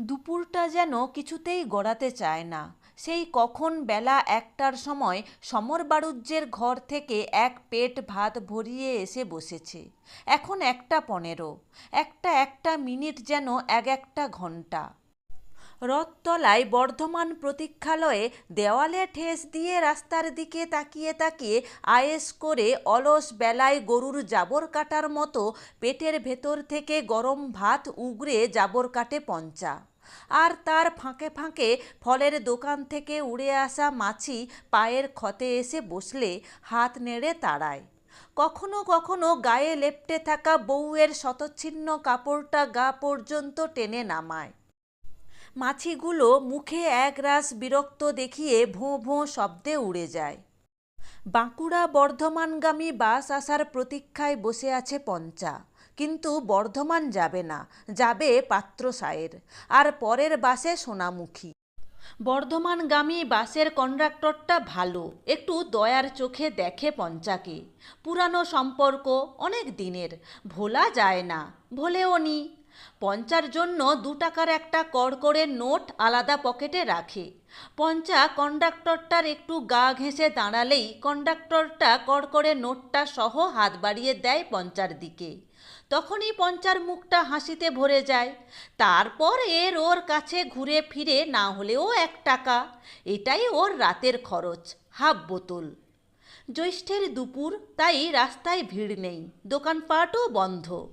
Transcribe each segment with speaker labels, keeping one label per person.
Speaker 1: দুপুরটা যেন কিছুতেই গড়াতে চায় না। সেই কখন বেলা একটার সময় সমর বাড়ুজ্যের ঘর থেকে এক পেট ভাত ভরিয়ে এসে বসেছে। এখন একটা পনেরো, একটা একটা মিনিট যেন এক একটা ঘণ্টা রথতলায় বর্ধমান প্রতীক্ষালয়ে দেওয়ালে ঠেস দিয়ে রাস্তার দিকে তাকিয়ে তাকিয়ে আয়েস করে অলস বেলায় গরুর জাবর কাটার মতো পেটের ভেতর থেকে গরম ভাত উগরে জাবর কাটে পঞ্চা। আর তার ফাঁকে ফাঁকে ফলের দোকান থেকে উড়ে আসা মাছি পায়ের ক্ষতে এসে বসলে হাত নেড়ে তাড়ায়। কখনো কখনো গায়ে লেপ্টে থাকা বউয়ের শতচ্ছিন্ন কাপড়টা গা পর্যন্ত টেনে নামায়। মাছিগুলো মুখে একরাশ বিরক্ত দেখিয়ে ভোঁ ভোঁ শব্দে উড়ে যায়। বাঁকুড়া বর্ধমানগামী বাস আসার প্রতীক্ষায় বসে আছে পঞ্চা। কিন্তু বর্ধমান যাবে না, যাবে পাত্র সায়ের। আর পরের বাসে সোনামুখী। বর্ধমানগামী বাসের কন্ডাক্টরটা ভালো, একটু দয়ার চোখে দেখে পঞ্চাকে। পুরানো সম্পর্ক অনেক দিনের, ভোলা যায় না, ভোলেও নি। পঞ্চার জন্য দু টাকার একটা কড়কড়ের নোট আলাদা পকেটে রাখে। পঞ্চা কন্ডাক্টরটার একটু গা ঘেঁষে দাঁড়ালেই কন্ডাক্টরটা কড়কড়ে নোটটা সহ হাত বাড়িয়ে দেয় পঞ্চার দিকে। তখনই পঞ্চার মুখটা হাসিতে ভরে যায়। তারপর এর ওর কাছে ঘুরে ফিরে না হলেও এক টাকা। এটাই ওর রাতের খরচ, হাফ বোতল। জ্যৈষ্ঠের দুপুর, তাই রাস্তায় ভিড় নেই। দোকানপাটও বন্ধ।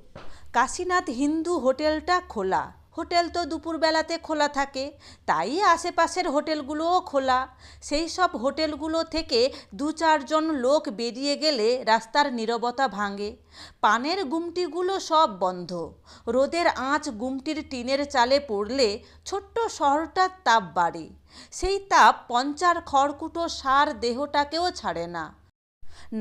Speaker 1: কাশীনাথ হিন্দু হোটেলটা খোলা। হোটেল তো দুপুরবেলাতে খোলা থাকে, তাই আশেপাশের হোটেলগুলোও খোলা। সেই সব হোটেলগুলো থেকে দু চারজন লোক বেরিয়ে গেলে রাস্তার নীরবতা ভাঙে। পানের গুমটিগুলো সব বন্ধ। রোদের আঁচ গুমটির টিনের চালে পড়লে ছোট্ট শহরটার তাপ বাড়ে। সেই তাপ পঞ্চার খড়কুটো সার দেহটাকেও ছাড়ে না।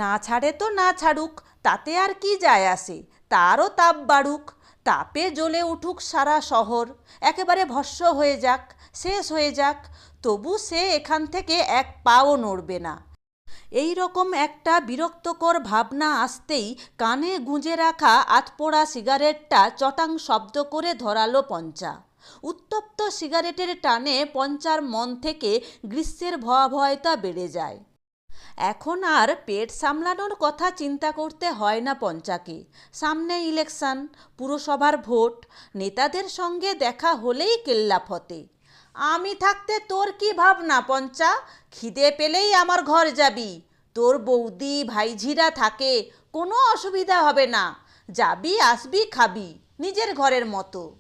Speaker 1: না ছাড়ে তো না ছাড়ুক, তাতে আর কি যায় আসে? তারও তাপ বাড়ুক, তাপে জ্বলে উঠুক সারা শহর। একেবারে ভস্য হয়ে যাক, শেষ হয়ে যাক, তবু সে এখান থেকে এক পাও নড়বে না। এই রকম একটা বিরক্তকর ভাবনা আসতেই কানে গুঁজে রাখা আতপোড়া সিগারেটটা চটাং শব্দ করে ধরালো পঞ্চা। উত্তপ্ত সিগারেটের টানে পঞ্চার মন থেকে গ্রীষ্মের ভয়াবহতা বেড়ে যায়। এখন আর পেট সামলানোর কথা চিন্তা করতে হয় না পঞ্চাকে। সামনে ইলেকশন, পুরসভার ভোট, নেতাদের সঙ্গে দেখা হলেই কেল্লাফতে আমি থাকতে তোর কি ভাবনা পঞ্চা? খিদে পেলেই আমার ঘর যাবি। তোর বৌদি, ভাইঝিরা থাকে, কোনো অসুবিধা হবে না। যাবি, আসবি, খাবি, নিজের ঘরের মতো।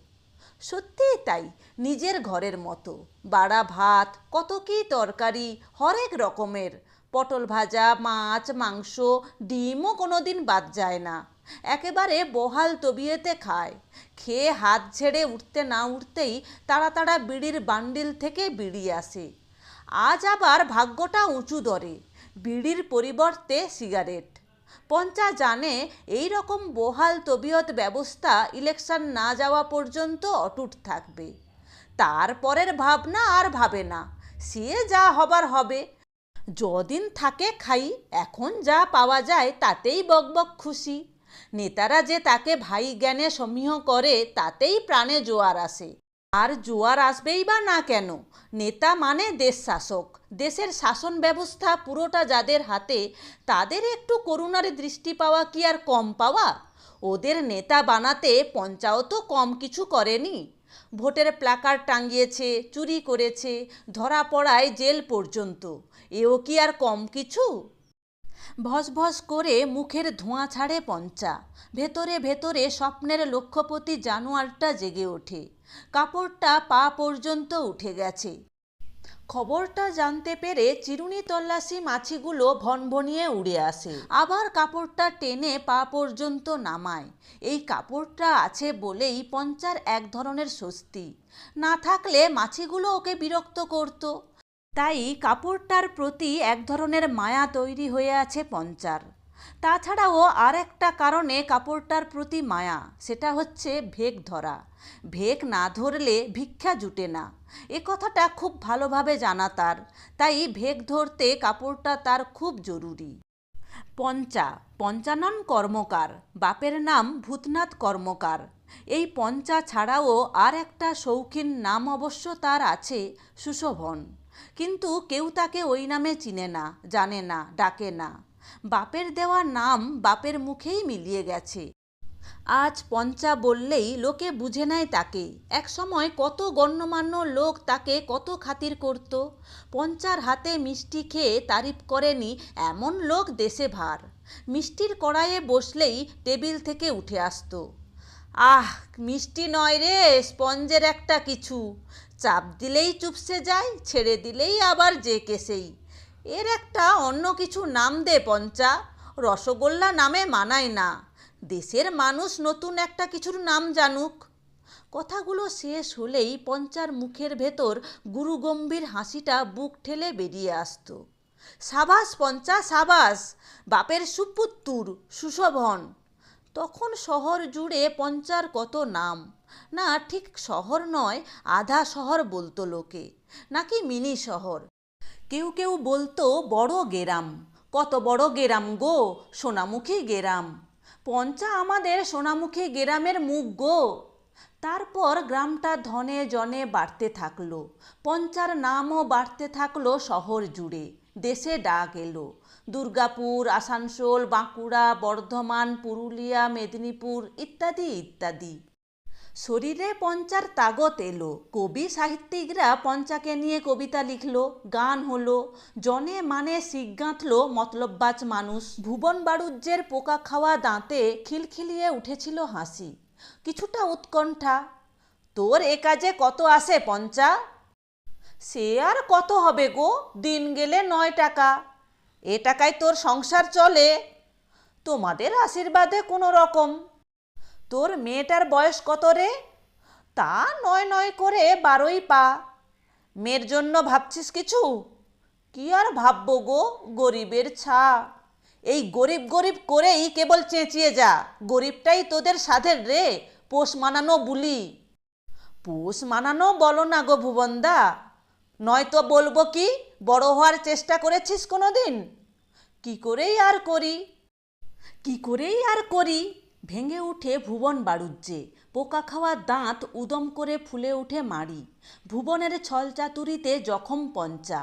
Speaker 1: সত্যিই তাই, নিজের ঘরের মতো। বাড়া ভাত, কত কী তরকারি, হরেক রকমের। পটল ভাজা, মাছ, মাংস, ডিমও কোনো দিন বাদ যায় না। একেবারে বহাল তবিয়েতে খায়। খেয়ে হাত ঝেড়ে উঠতে না উঠতেই তাড়া তাড়া বিড়ির বান্ডিল থেকে বিড়ি আসে। আজ আবার ভাগ্যটা উঁচু দরে। বিড়ির পরিবর্তে সিগারেট। পঞ্চা জানে এই রকম বহাল তবিয়ত ব্যবস্থা ইলেকশন না যাওয়া পর্যন্ত অটুট থাকবে। তারপরের ভাবনা আর ভাবে না। সে যা হবার হবে। যদিন থাকে খাই, এখন যা পাওয়া যায় তাতেই বকবক খুশি। নেতারা যে তাকে ভাই জ্ঞানে সমীহ করে, তাতেই প্রাণে জোয়ার আসে। আর জোয়ার আসবেই বা না কেন? নেতা মানে দেশ শাসক। দেশের শাসন ব্যবস্থা পুরোটা যাদের হাতে, তাদের একটু করুণার দৃষ্টি পাওয়া কি আর কম পাওয়া? ওদের নেতা বানাতে পঞ্চাও তো কম কিছু করেনি। ভোটের প্লাকার টাঙ্গিয়েছে চুরি করেছে, ধরা পড়ায় জেল পর্যন্ত। এও কি আর কম কিছু? ভসভস করে মুখের ধোঁয়া ছাড়ে পঞ্চা। ভেতরে ভেতরে স্বপ্নের লক্ষ্যপতি জানোয়ারটা জেগে ওঠে। কাপড়টা পা পর্যন্ত উঠে গেছে। খবরটা জানতে পেরে চিরুনি তল্লাশি মাছিগুলো ভনভনিয়ে উড়ে আসে। আবার কাপড়টা টেনে পা পর্যন্ত নামায়। এই কাপড়টা আছে বলেই পঞ্চার এক ধরনের স্বস্তি। না থাকলে মাছিগুলো ওকে বিরক্ত করত। তাই কাপড়টার প্রতি এক ধরনের মায়া তৈরি হয়ে আছে পঞ্চার। তাছাড়াও আর একটা কারণে কাপড়টার প্রতি মায়া, সেটা হচ্ছে ভেক ধরা। ভেক না ধরলে ভিক্ষা জুটে না। এ কথাটা খুব ভালোভাবে জানা তার, তাই ভেক ধরতে কাপড়টা তার খুব জরুরি। পঞ্চা, পঞ্চানন কর্মকার, বাপের নাম ভূতনাথ কর্মকার। এই পঞ্চা ছাড়াও আর একটা শৌখিন নাম অবশ্য তার আছে, সুশোভন। কিন্তু কেউ তাকে ওই নামে চিনে না, জানে না, ডাকে না। বাপের দেওয়া নাম বাপের মুখেই মিলিয়ে গেছে। আজ পঞ্চা বললেই লোকে বুঝে নেয় তাকে। এক সময় কত গণ্যমান্য লোক তাকে কত খাতির করত। পঞ্চার হাতে মিষ্টি খেয়ে তারিফ করেনি এমন লোক দেশে ভার। মিষ্টির কড়াইয়ে বসলেই টেবিল থেকে উঠে আসতো। আহ, মিষ্টি নয় রে, স্পঞ্জের একটা কিছু। চাপ দিলেই চুপসে যায়, ছেড়ে দিলেই আবার যে কেসেই। এর একটা অন্য কিছু নাম দে, পঞ্চা। রসগোল্লা নামে মানায় না। দেশের মানুষ নতুন একটা কিছুর নাম জানুক। কথাগুলো শেষ হলেই পঞ্চার মুখের ভেতর গুরুগম্ভীর হাসিটা বুক ঠেলে বেরিয়ে আসতো। সাবাস, পঞ্চা, সাবাস! বাপের সুপুত্তুর, সুশোভন! তখন শহর জুড়ে পঞ্চার কত নাম? না, ঠিক শহর নয়, আধা শহর বলতো লোকে। নাকি মিনি শহর? কেউ কেউ বলতো, বড় গেরাম, কত বড় গেরাম গো, সোনামুখী গেরাম। পঞ্চা আমাদের সোনামুখী গেরামের মুখ গো। তারপর গ্রামটা ধনে জনে বাড়তে থাকল, পঞ্চার নামও বাড়তে থাকল শহর জুড়ে, দেশে ডাক এলো। দুর্গাপুর, আসানসোল, বাঁকুড়া, বর্ধমান, পুরুলিয়া, মেদিনীপুর, ইত্যাদি ইত্যাদি। শরীরে পঞ্চার তাগত এলো। কবি সাহিত্যিকরা পঞ্চাকে নিয়ে কবিতা লিখলো, গান হলো। জনে মানে শিখ গাঁথলো, মতলববাজ মানুষ। ভুবন বাড়ুজ্যের পোকা খাওয়া দাঁতে খিলখিলিয়ে উঠেছিল হাসি। কিছুটা উৎকণ্ঠা, তোর এ কাজে কত আসে পঞ্চা? সে আর কত হবে গো? দিন গেলে নয় টাকা। এ টাকায় তোর সংসার চলে। তোমাদের আশীর্বাদে কোনো রকম তোর মেয়েটার বয়স কত রে? তা নয় নয় করে বারোই পা। মেয়ের জন্য ভাবছিস কিছু? কি আর ভাববো গো, গরিবের ছা। এই গরিব গরিব করেই কেবল চেঁচিয়ে যা, গরিবটাই তোদের সাধের রে, পোষ মানানো বুলি। পোষ মানানো বলো না গো ভুবনদা। নয়তো বলব কি, বড় হওয়ার চেষ্টা করেছিস কোনো দিন কি করেই আর করি? কি করেই আর করি? ভেঙে উঠে ভুবন বাড়ুজ্যে পোকা খাওয়া দাঁত উদম করে ফুলে উঠে মারি ভুবনের ছলচাতুরিতে জখম পঞ্চা।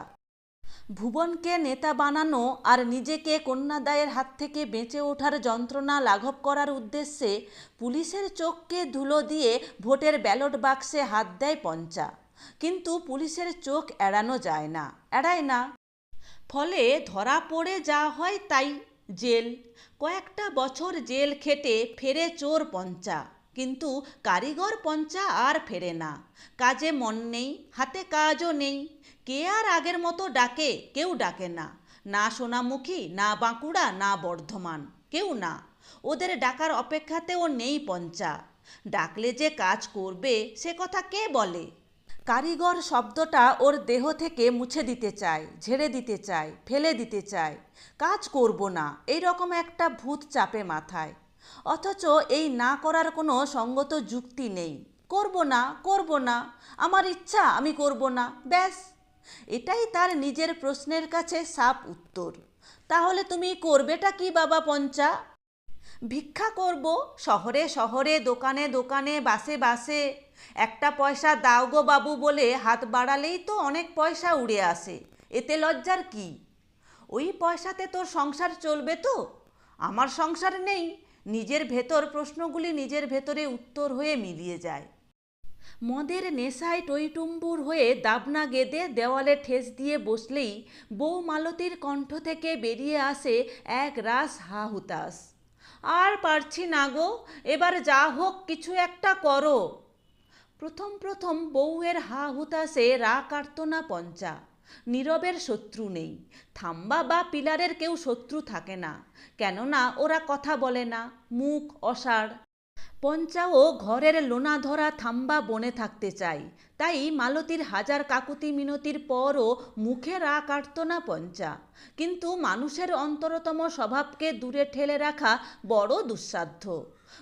Speaker 1: ভুবনকে নেতা বানানো আর নিজেকে কন্যাদায়ের হাত থেকে বেঁচে ওঠার যন্ত্রণা লাঘব করার উদ্দেশ্যে পুলিশের চোখকে ধুলো দিয়ে ভোটের ব্যালট বাক্সে হাত দেয় পঞ্চা। কিন্তু পুলিশের চোখ এড়ানো যায় না, এড়ায় না। ফলে ধরা পড়ে যা হয় তাই জেল। কয়েকটা বছর জেল খেটে ফেরে চোর পঞ্চা। কিন্তু কারিগর পঞ্চা আর ফেরে না। কাজে মন নেই, হাতে কাজও নেই। কে আর আগের মতো ডাকে, কেউ ডাকে না। না সোনামুখী, না বাঁকুড়া, না বর্ধমান, কেউ না। ওদের ডাকার অপেক্ষাতেও নেই পঞ্চা। ডাকলে যে কাজ করবে, সে কথা কে বলে? কারিগর শব্দটা ওর দেহ থেকে মুছে দিতে চায়, ঝেড়ে দিতে চায়, ফেলে দিতে চায়। কাজ করব না এই রকম একটা ভূত চাপে মাথায়। অথচ এই না করার কোনো সঙ্গত যুক্তি নেই। করব না করব না, আমার ইচ্ছা আমি করব না, ব্যাস। এটাই তার নিজের প্রশ্নের কাছে সাপ উত্তর। তাহলে তুমি করবেটা কি বাবা পঞ্চা? ভিক্ষা করব, শহরে শহরে, দোকানে দোকানে, বাসে বাসে। একটা পয়সা দাও গো বাবু বলে হাত বাড়ালেই তো অনেক পয়সা উড়ে আসে। এতে লজ্জার কি? ওই পয়সাতে তোর সংসার চলবে তো? আমার সংসার নেই। নিজের ভেতর প্রশ্নগুলি নিজের ভেতরে উত্তর হয়ে মিলিয়ে যায়। মদের নেশায় টইটুম্বুর হয়ে দাবনা গেদে দেওয়ালে ঠেস দিয়ে বসলেই বউ মালতীর কণ্ঠ থেকে বেরিয়ে আসে এক রাস হা হুতাস আর পারছি না গো, এবার যা হোক কিছু একটা করো। প্রথম প্রথম বউয়ের হা হুতাসে রা কাটত না পঞ্চা। নীরবের শত্রু নেই। থাম্বা বা পিলারের কেউ শত্রু থাকে না। কেননা ওরা কথা বলে না, মুখ অসাড় পঞ্চাও ঘরের লোনা ধরা থাম্বা বনে থাকতে চাই তাই মালতীর হাজার কাকুতি মিনতির পরও মুখে রা কাটত না পঞ্চা। কিন্তু মানুষের অন্তরতম স্বভাবকে দূরে ঠেলে রাখা বড় দুঃসাধ্য।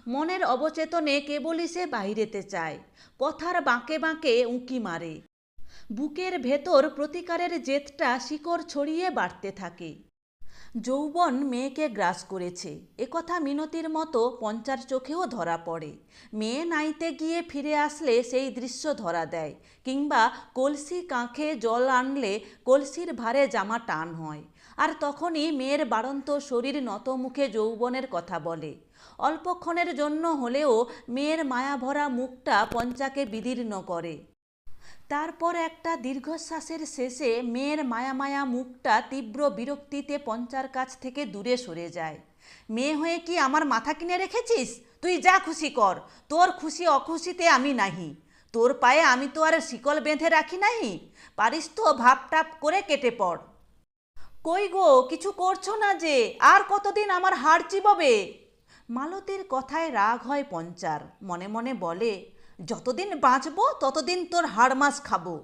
Speaker 1: মনের অবচেতনে কেবলই সে বাইরেতে চায়। কথার বাঁকে বাঁকে উঁকি মারে। বুকের ভেতর প্রতিকারের জেদটা শিকড় ছড়িয়ে বাড়তে থাকে। যৌবন মেয়েকে গ্রাস করেছে। একথা মিনতির মতো পঞ্চার চোখেও ধরা পড়ে। মেয়ে নাইতে গিয়ে ফিরে আসলে সেই দৃশ্য ধরা দেয়, কিংবা কলসি কাঁখে জল আনলে কলসির ভারে জামা টান হয়। আর তখনই মেয়ের বাড়ন্ত শরীর নত মুখে যৌবনের কথা বলে। অল্পক্ষণের জন্য হলেও মেয়ের মায়াভরা মুখটা পঞ্চাকে বিদীর্ণ করে। তারপর একটা দীর্ঘশ্বাসের শেষে মেয়ের মায়া মায়া মুখটা তীব্র বিরক্তিতে পঞ্চার কাছ থেকে দূরে সরে যায়। মেয়ে হয়ে কি আমার মাথা কিনে রেখেছিস? তুই যা খুশি কর, তোর খুশি অখুশিতে আমি নাহি। তোর পায়ে আমি তো আর শিকল বেঁধে রাখি নাহি। পারিস তো ভাপ টাপ করে কেটে পড়। কই গো, কিছু করছ না যে? আর কতদিন আমার হাড় চিববে? মালতীর কথায় রাগ হয় পঞ্চার। মনে মনে বলে, যতদিন বাঁচবো, ততদিন তোর হাড় মাছ খাব।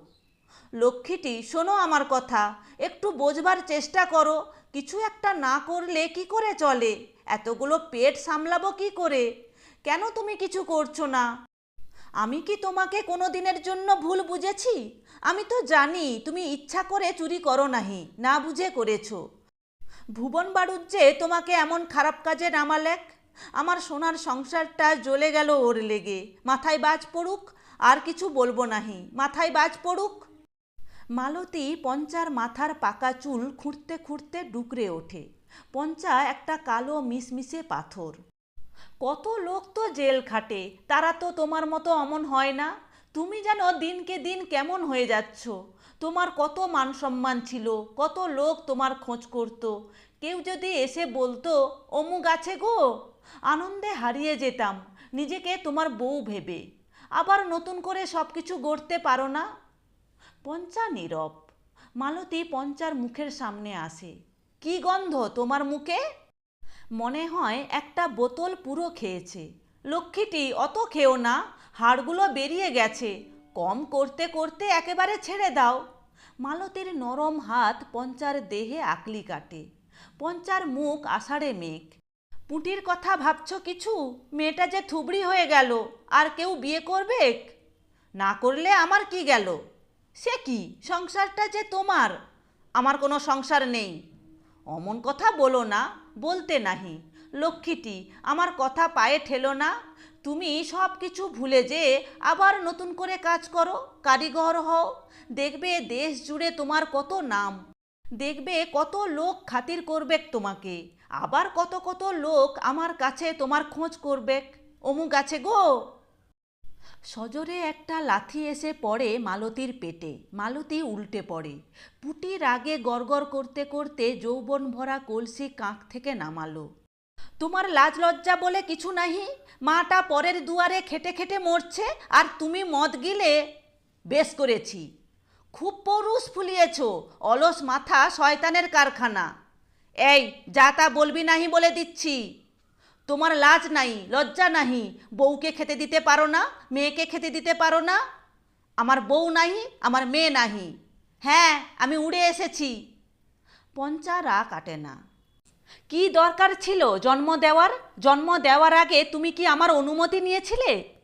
Speaker 1: লক্ষ্মীটি, শোনো আমার কথা, একটু বোঝবার চেষ্টা করো, কিছু একটা না করলে কি করে চলে? এতগুলো পেট সামলাবো কি করে? কেন তুমি কিছু করছ না? আমি কি তোমাকে কোনো দিনের জন্য ভুল বুঝেছি? আমি তো জানি, তুমি ইচ্ছা করে চুরি করো নাহি, না বুঝে করেছ। ভুবন বাড়ুজ্জে তোমাকে এমন খারাপ কাজে নামালেক? আমার সোনার সংসারটা জ্বলে গেল ওর লেগে। মাথায় বাজ পড়ুক, আর কিছু বলব নাহি। মাথায় বাজ পড়ুক। মালতী পঞ্চার মাথার পাকা চুল খুঁড়তে খুঁড়তে ডুকরে ওঠে। পঞ্চা একটা কালো মিসমিসে পাথর। কত লোক তো জেল খাটে, তারা তো তোমার মতো অমন হয় না। তুমি যেন দিনকে দিন কেমন হয়ে যাচ্ছ। তোমার কত মান সম্মান ছিল, কত লোক তোমার খোঁজ করত। কেউ যদি এসে বলতো, অমুক আছে গো? আনন্দে হারিয়ে যেতাম। নিজেকে তোমার বউ ভেবে। আবার নতুন করে সব কিছু গড়তে পারো না? পঞ্চা নীরব। মালতী পঞ্চার মুখের সামনে আসে। কি গন্ধ তোমার মুখে? মনে হয় একটা বোতল পুরো খেয়েছে। লক্ষ্মীটি, অত খেও না, হাড়গুলো বেরিয়ে গেছে। কম করতে করতে একেবারে ছেড়ে দাও। মালতীর নরম হাত পঞ্চার দেহে আকলি কাটে। পঞ্চার মুখ আষাঢ়ে মেঘ। পুটির কথা ভাবছ কিছু? মেয়েটা যে থুবড়ি হয়ে গেল, আর কেউ বিয়ে করবে? না করলে আমার কি গেল? সে কি? সংসারটা যে তোমার, আমার কোনো সংসার নেই। অমন কথা বলো না, বলতে নাহি। লক্ষ্মীটি, আমার কথা পায়ে ঠেলো না। তুমি সব কিছু ভুলে যে আবার নতুন করে কাজ করো, কারিগর হও। দেখবে দেশ জুড়ে তোমার কত নাম। দেখবে কত লোক খাতির করবে তোমাকে, আবার কত কত লোক আমার কাছে তোমার খোঁজ করবে। অমুক আছে গো। সজোরে একটা লাথি এসে পড়ে মালতীর পেটে, মালতী উল্টে পড়ে। পুটি রাগে গড়গড় করতে করতে যৌবন ভরা কলসি কাঁক থেকে নামালো। তোমার লাজ লজ্জা বলে কিছু নাহি, মাটা পরের দুয়ারে খেটে খেটে মরছে, আর তুমি মদ গিলে বেশ করেছি। খুব পৌরুষ ফুলিয়েছ, অলস মাথা শয়তানের কারখানা। এই, যা তা বলবি নাহি বলে দিচ্ছি। তোমার লাজ নাই, লজ্জা নাহি, বউকে খেতে দিতে পারো না, মেয়েকে খেতে দিতে পারো না। আমার বউ নাহি, আমার মেয়ে নাহি। হ্যাঁ আমি উড়ে এসেছি। পঞ্চা রা কাটে না। কি দরকার ছিল জন্ম দেওয়ার? জন্ম দেওয়ার আগে তুমি কি আমার অনুমতি নিয়েছিলে?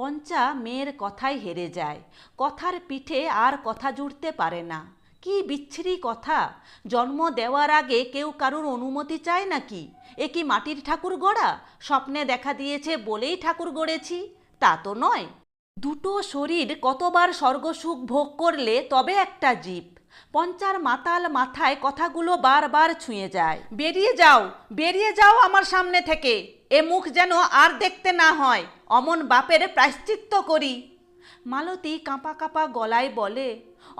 Speaker 1: পঞ্চা মেয়ের কথাই হেরে যায়। কথার পিঠে আর কথা জুড়তে পারে না। কি বিচ্ছিরি কথা? জন্ম দেওয়ার আগে কেউ কারুর অনুমতি চায় নাকি? এ কি মাটির ঠাকুর গড়া? স্বপ্নে দেখা দিয়েছে বলেই ঠাকুর গড়েছি। তা তো নয়। দুটো শরীর কতবার স্বর্গসুখ ভোগ করলে তবে একটা জীব। পঞ্চার মাতাল মাথায় কথাগুলো বারবার ছুঁয়ে যায়। বেরিয়ে যাও বেরিয়ে যাও আমার সামনে থেকে। এ মুখ যেন আর দেখতে না হয়। অমন বাপের প্রায়শ্চিত্ত করি। মালতী কাঁপা কাঁপা গলায় বলে,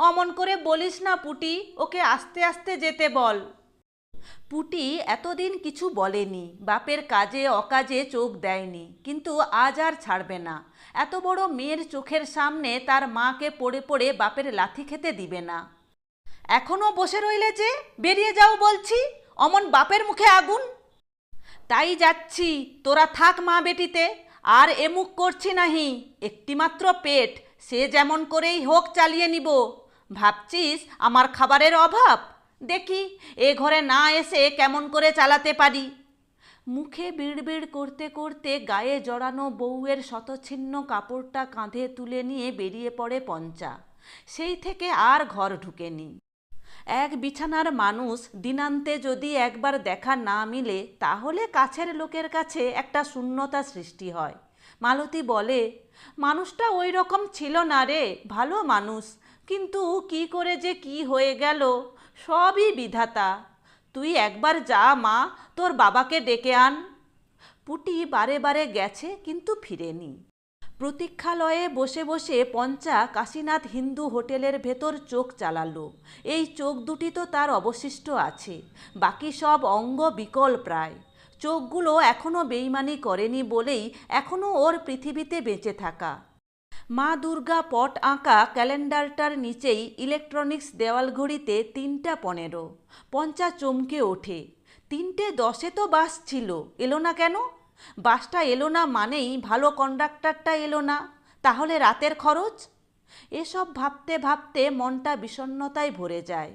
Speaker 1: অমন করে বলিস না পুটি, ওকে আস্তে আস্তে যেতে বল। পুটি এতদিন কিছু বলেনি, বাপের কাজে অকাজে চোখ দেয়নি, কিন্তু আজ আর ছাড়বে না। এত বড় মেয়ের চোখের সামনে তার মাকে পড়ে পড়ে বাপের লাথি খেতে দিবে না। এখনও বসে রইলে যে, বেরিয়ে যাও বলছি, অমন বাপের মুখে আগুন? তাই যাচ্ছি, তোরা থাক মা বেটিতে আর এমুক করছি নাহি একটিমাত্র পেট, সে যেমন করেই হোক চালিয়ে নিব। ভাবছিস আমার খাবারের অভাব? দেখি, এ ঘরে না এসে কেমন করে চালাতে পারি? মুখে বিড়বিড় করতে করতে গায়ে জড়ানো বউয়ের শতচ্ছিন্ন কাপড়টা কাঁধে তুলে নিয়ে বেরিয়ে পড়ে পঞ্চা। সেই থেকে আর ঘর ঢুকেনি। এক বিছানার মানুষ দিনান্তে যদি একবার দেখা না মিলে, তাহলে কাছের লোকের কাছে একটা শূন্যতা সৃষ্টি হয়। মালতী বলে, মানুষটা ওই রকম ছিল না রে, ভালো মানুষ। কিন্তু কি করে যে কি হয়ে গেল, সবই বিধাতা। তুই একবার যা মা, তোর বাবাকে ডেকে আন। পুটি বারে বারে গেছে, কিন্তু ফিরেনি। প্রতীক্ষালয়ে বসে বসে পঞ্চা কাশীনাথ হিন্দু হোটেলের ভেতর চোখ চালালো। এই চোখ দুটি তো তার অবশিষ্ট আছে। বাকি সব অঙ্গ বিকল প্রায়। চোখগুলো এখনও বেইমানি করেনি বলেই এখনও ওর পৃথিবীতে বেঁচে থাকা। মা দুর্গা পট আঁকা ক্যালেন্ডারটার নিচেই ইলেকট্রনিক্স দেওয়াল ঘড়িতে তিনটা পনেরো। পঞ্চা চমকে ওঠে। তিনটে দশে তো বাস ছিল, এলো না কেন? বাসটা এলো না মানেই ভালো কন্ডাক্টরটা এলো না। তাহলে রাতের খরচ? এসব ভাবতে ভাবতে মনটা বিষণ্ণতায় ভরে যায়।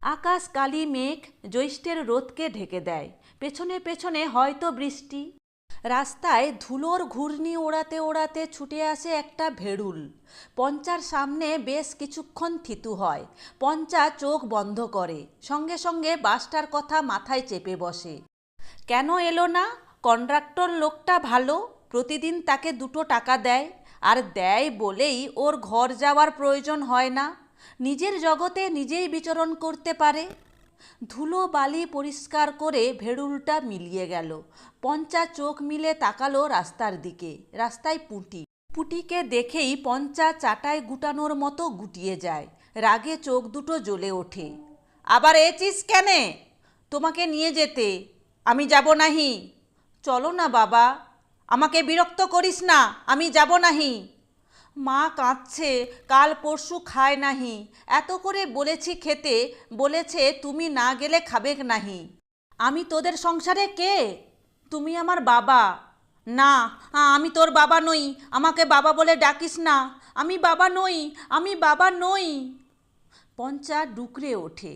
Speaker 1: আকাশ, কালি, মেঘ জ্যৈষ্ঠের রোদকে ঢেকে দেয়। পেছনে পেছনে হয়তো বৃষ্টি। রাস্তায় ধুলোর ঘূর্ণি ওড়াতে ওড়াতে ছুটে আসে একটা ভেড়ুল। পঞ্চার সামনে বেশ কিছুক্ষণ থিতু হয়। পঞ্চা চোখ বন্ধ করে। সঙ্গে সঙ্গে বাসটার কথা মাথায় চেপে বসে। কেন এলো না? কন্ট্রাক্টর লোকটা ভালো, প্রতিদিন তাকে দুটো টাকা দেয়, আর দেয় বলেই ওর ঘর যাওয়ার প্রয়োজন হয় না। নিজের জগতে নিজেই বিচরণ করতে পারে। ধুলো বালি পরিষ্কার করে ভেড়ুলটা মিলিয়ে গেল। পঞ্চা চোখ মিলে তাকালো রাস্তার দিকে, রাস্তায় পুটি। পুটিকে দেখেই পঞ্চা চাটায় গুটানোর মতো গুটিয়ে যায়। রাগে চোখ দুটো জ্বলে ওঠে। আবার এচিস কেনে? তোমাকে নিয়ে যেতে। আমি যাব নাহি। চলো না বাবা, আমাকে বিরক্ত করিস না, আমি যাব নাহি। মা কাঁদছে, কাল পরশু খায় নাহি। এত করে বলেছি খেতে, বলেছে তুমি না গেলে খাবে নাহি। আমি তোদের সংসারে কে? তুমি আমার বাবা। না, আমি তোর বাবা নই, আমাকে বাবা বলে ডাকিস না। আমি বাবা নই, আমি বাবা নই। পঞ্চা ডুকরে ওঠে।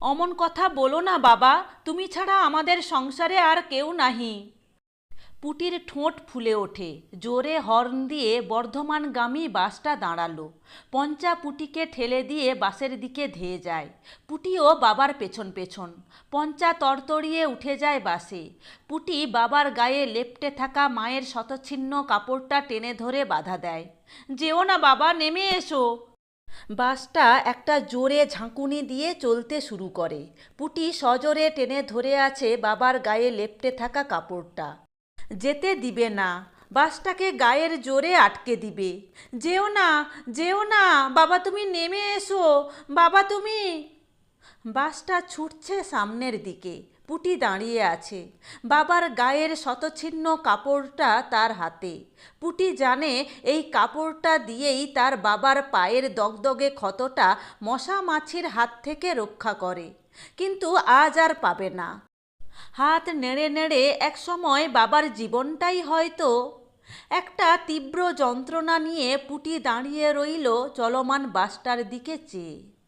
Speaker 1: অমন কথা বলো না বাবা, তুমি ছাড়া আমাদের সংসারে আর কেউ নাহি। পুটির ঠোঁট ফুলে ওঠে, জোরে হর্ন দিয়ে বর্ধমানগামী বাসটা দাঁড়াল। পঞ্চা পুটিকে ঠেলে দিয়ে বাসের দিকে ধেয়ে যায়। পুটিও বাবার পেছন পেছন। পঞ্চা তরতরিয়ে উঠে যায় বাসে। পুটি বাবার গায়ে লেপ্টে থাকা মায়ের শতচ্ছিন্ন কাপড়টা টেনে ধরে বাধা দেয়। যেও না বাবা, নেমে এসো! বাসটা একটা জোরে ঝাঁকুনি দিয়ে চলতে শুরু করে। পুটি সজোরে টেনে ধরে আছে বাবার গায়ে লেপ্টে থাকা কাপড়টা। যেতে দিবে না। বাসটাকে গায়ের জোরে আটকে দিবে। যেও না যেও না, বাবা তুমি নেমে এসো, বাবা তুমি। বাসটা ছুটছে সামনের দিকে, পুটি দাঁড়িয়ে আছে। বাবার গায়ের শতচ্ছিন্ন কাপড়টা তার হাতে। পুটি জানে এই কাপড়টা দিয়েই তার বাবার পায়ের দগদগে ক্ষতটা মশা মাছির হাত থেকে রক্ষা করে। কিন্তু আজ আর পাবে না। হাত নেড়ে নেড়ে এক সময় বাবার জীবনটাই হয়তো একটা তীব্র যন্ত্রণা নিয়ে পুটি দাঁড়িয়ে রইল চলমান বাসটার দিকে চেয়ে।